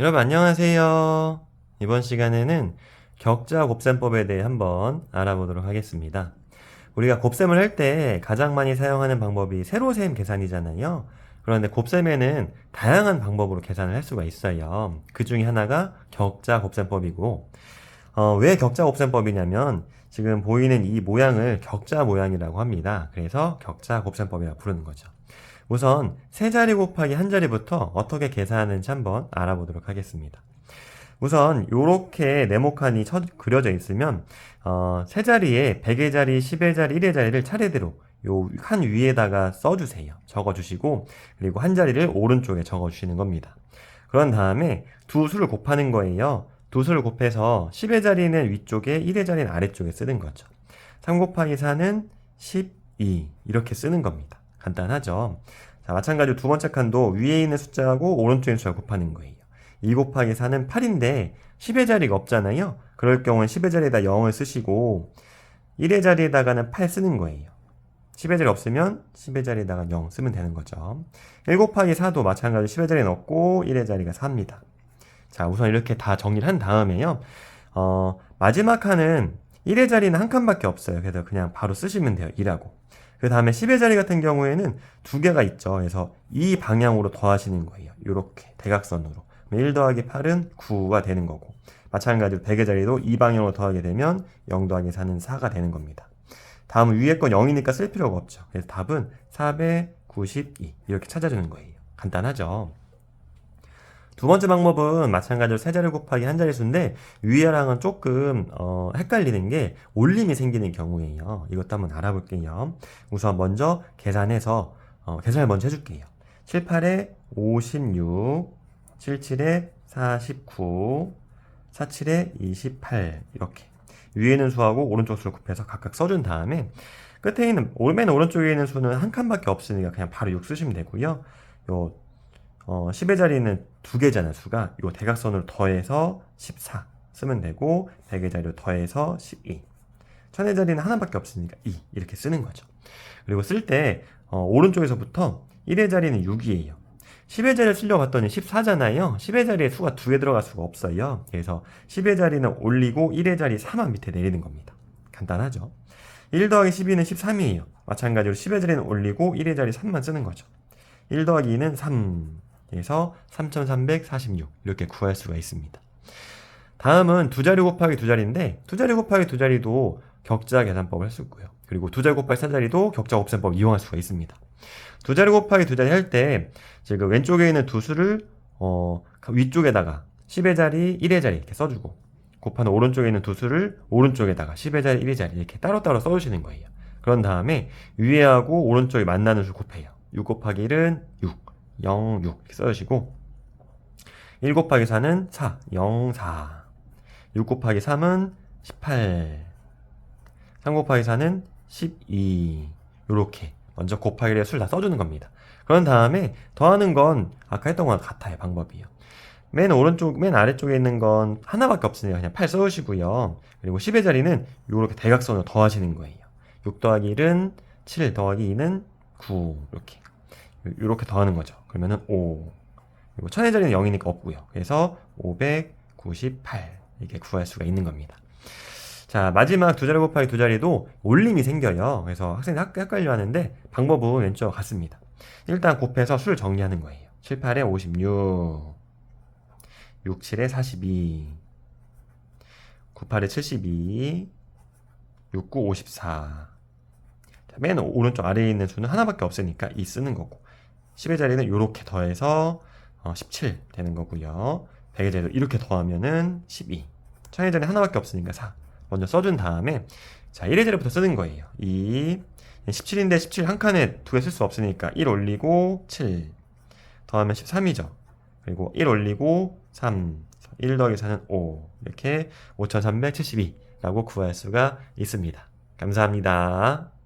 여러분 안녕하세요. 이번 시간에는 격자 곱셈법에 대해 한번 알아보도록 하겠습니다. 우리가 곱셈을 할 때 가장 많이 사용하는 방법이 세로셈 계산이잖아요. 그런데 곱셈에는 다양한 방법으로 계산을 할 수가 있어요. 그 중에 하나가 격자 곱셈법이고, 어, 왜 격자 곱셈법이냐면 지금 보이는 이 모양을 격자 모양이라고 합니다. 그래서 격자 곱셈법이라고 부르는 거죠. 우선 세 자리 곱하기 한 자리부터 어떻게 계산하는지 한번 알아보도록 하겠습니다. 우선 이렇게 네모칸이 쳐- 그려져 있으면 어, 세 자리에 100의 자리, 10의 자리, 1의 자리를 차례대로 요한 위에다가 써주세요. 적어주시고 그리고 한 자리를 오른쪽에 적어주시는 겁니다. 그런 다음에 두 수를 곱하는 거예요. 두 수를 곱해서 10의 자리는 위쪽에 1의 자리는 아래쪽에 쓰는 거죠. 3 곱하기 4는 12 이렇게 쓰는 겁니다. 간단하죠. 자, 마찬가지로 두 번째 칸도 위에 있는 숫자하고 오른쪽에 있는 숫자 곱하는 거예요. 2 곱하기 4는 8인데 10의 자리가 없잖아요. 그럴 경우는 10의 자리에다 0을 쓰시고 1의 자리에다가는 8 쓰는 거예요. 10의 자리 없으면 10의 자리에다가 0 쓰면 되는 거죠. 1 곱하기 4도 마찬가지로 10의 자리는 없고 1의 자리가 4입니다. 자, 우선 이렇게 다 정리를 한 다음에요. 어, 마지막 칸은 1의 자리는 한 칸밖에 없어요. 그래서 그냥 바로 쓰시면 돼요. 2라고. 그 다음에 10의 자리 같은 경우에는 두 개가 있죠. 그래서 이 방향으로 더하시는 거예요. 이렇게 대각선으로. 1 더하기 8은 9가 되는 거고. 마찬가지로 100의 자리도 이 방향으로 더하게 되면 0 더하기 4는 4가 되는 겁니다. 다음 위에 건 0이니까 쓸 필요가 없죠. 그래서 답은 492 이렇게 찾아주는 거예요. 간단하죠. 두 번째 방법은 마찬가지로 세 자리 곱하기 한 자릿수인데 위에랑은 조금 어, 헷갈리는 게 올림이 생기는 경우예요. 이것도 한번 알아볼게요. 우선 먼저 계산해서 어, 계산을 먼저 해줄게요. 7, 8에 56, 7, 7에 49, 4, 7에 28 이렇게 위에 있는 수하고 오른쪽 수를 곱해서 각각 써준 다음에 끝에 있는 오- 맨 오른쪽에 있는 수는 한 칸밖에 없으니까 그냥 바로 6 쓰시면 되고요. 요 어, 10의 자리는 두 개잖아, 수가. 요 대각선으로 더해서 14 쓰면 되고, 100의 자리로 더해서 12. 1000의 자리는 하나밖에 없으니까 2 이렇게 쓰는 거죠. 그리고 쓸 때 어, 오른쪽에서부터 1의 자리는 6이에요. 10의 자리를 쓰려고 봤더니 14잖아요. 10의 자리에 수가 두 개 들어갈 수가 없어요. 그래서 10의 자리는 올리고 1의 자리 3만 밑에 내리는 겁니다. 간단하죠. 1 더하기 12는 13이에요. 마찬가지로 10의 자리는 올리고 1의 자리 3만 쓰는 거죠. 1 더하기 2는 3. 그래서 3346 이렇게 구할 수가 있습니다. 다음은 두 자리 곱하기 두 자리인데 두 자리 곱하기 두 자리도 격자 계산법을 할 수 있고요. 그리고 두 자리 곱하기 세 자리도 격자 곱셈법 이용할 수가 있습니다. 두 자리 곱하기 두 자리 할 때 지금 왼쪽에 있는 두 수를 어, 위쪽에다가 10의 자리, 1의 자리 이렇게 써주고 곱하는 오른쪽에 있는 두 수를 오른쪽에다가 10의 자리, 1의 자리 이렇게 따로따로 써주시는 거예요. 그런 다음에 위에하고 오른쪽이 만나는 수 곱해요. 6 곱하기 1은 6, 0, 6 이렇게 써주시고 1 곱하기 4는 4, 0, 4 6 곱하기 3은 18 3 곱하기 4는 12 요렇게 먼저 곱하기를 술 다 써주는 겁니다. 그런 다음에 더하는 건 아까 했던 거랑 같아요 방법이요. 맨 오른쪽, 맨 아래쪽에 있는 건 하나밖에 없으니까 그냥 8 써주시고요. 그리고 10의 자리는 요렇게 대각선으로 더하시는 거예요. 6 더하기 1은 7 더하기 2는 9 이렇게 이렇게 더하는 거죠. 그러면은 5 그리고 천의 자리는 0이니까 없고요. 그래서 598 이렇게 구할 수가 있는 겁니다. 자 마지막 두 자리 곱하기 두 자리도 올림이 생겨요. 그래서 학생들이 학- 헷갈려 하는데 방법은 왼쪽 같습니다. 일단 곱해서 수를 정리하는 거예요. 7, 8에 56 6, 7에 42 9, 8에 72 6, 9, 54 자, 맨 오른쪽 아래에 있는 수는 하나밖에 없으니까 2 쓰는 거고 10의 자리는 이렇게 더해서 어, 17 되는 거고요. 100의 자리도 이렇게 더하면은 12. 1000의 자리 하나밖에 없으니까 4. 먼저 써준 다음에 자 1의 자리부터 쓰는 거예요. 2 17인데 17 한 칸에 두 개 쓸 수 없으니까 1 올리고 7 더하면 13이죠. 그리고 1 올리고 3 1 더하기 4는 5 이렇게 5372라고 구할 수가 있습니다. 감사합니다.